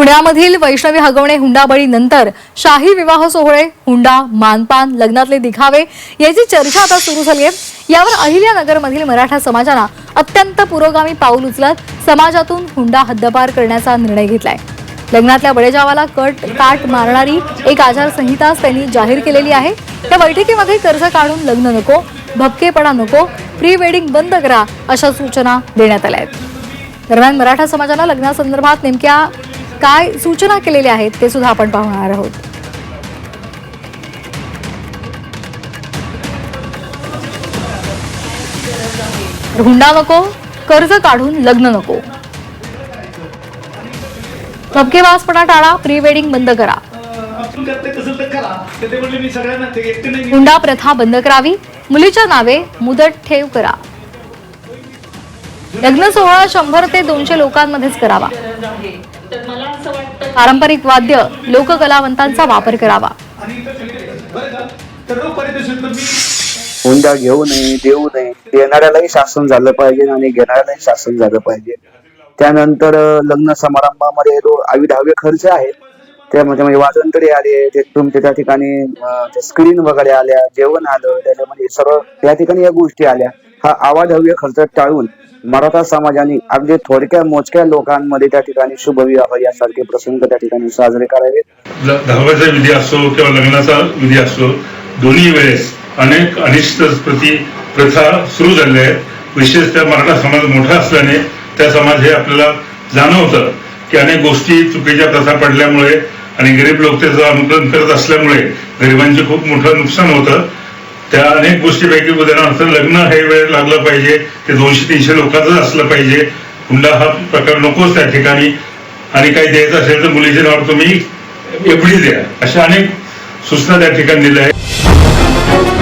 पुण्यामधील वैष्णवी हगवणे हुंडाबळी नंतर शाही विवाह सोहळे हुंडा मानपान लग्नातले दिखावे याची चर्चा आता सुरू झाली आहे. यावर अहिल्यानगरमधील मराठा समाजानं अत्यंत पुरोगामी पाऊल उचलत समाजातून हुंडा हद्दपार करण्याचा निर्णय घेतलाय. लग्नातल्या बडेजावाला कट काट मारणारी एक आचारसंहिताच त्यांनी जाहीर केलेली आहे. त्या बैठकीमध्ये कर्ज काढून लग्न नको भपकेपणा नको प्री वेडिंग बंद करा अशा सूचना देण्यात आल्या आहेत. दरम्यान मराठा समाजाला लग्नासंदर्भात नेमक्या काय सूचना केलेल्या आहेत ते सुद्धा आपण पाहणार आहोत. हुंडा नको कर्ज काढून लग्न नको. धबकेबाजपणा टाळा प्री वेडिंग बंद करा. हुंडा प्रथा बंद करावी मुलीच्या नावे मुदत ठेव करा. लग्न सोहळा शंभर ते दोनशे लोकांमध्येच करावा. पारंपरिक वाद्य लोककलावंतांचा वापर करावा. हुंडा घेऊ नये देऊ नये. देणाऱ्यालाही शासन झालं पाहिजे आणि घेणाऱ्यालाही शासन झालं पाहिजे. त्यानंतर लग्न समारंभामध्ये जो अविधाव्य खर्च आहे त्यामध्ये म्हणजे वाजंत्री आले ते तुमच्या त्या ठिकाणी स्क्रीन वगैरे आल्या जेवण आलं त्याच्यामध्ये सर्व त्या ठिकाणी या गोष्टी आल्या. हा अवाढव्य खर्च टाळून मराठा समाजाने अगदी थोडक्या मोजक्या लोकांमध्ये त्या ठिकाणी शुभविवाह यासारखे प्रसंग त्या ठिकाणी साजरे करावेत. दहाव्याचा विधी असो किंवा लग्नाचा विधी असो दोन्ही वेळेस अनेक अनिष्ट प्रती प्रथा सुरू झालेल्या आहेत. विशेषतः मराठा समाज मोठा असल्याने त्या समाज हे आपल्याला जाणवतं की अनेक गोष्टी चुकीच्या प्रथा पडल्यामुळे आणि गरीब लोक त्याचं अनुकरण करत असल्यामुळे गरिबांचे खूप मोठं नुकसान होतं. त्या अनेक गोष्टीपैकी उदाहरणार्थ लग्न हे वेळ लागलं पाहिजे ते दोनशे तीनशे लोकांचं असलं पाहिजे. हुंडा हा प्रकार नकोच त्या ठिकाणी. आणि काही द्यायचं असेल तर मुलीचे नाव तुम्ही एवढी द्या. अशा अनेक सूचना त्या ठिकाणी दिल्या आहेत.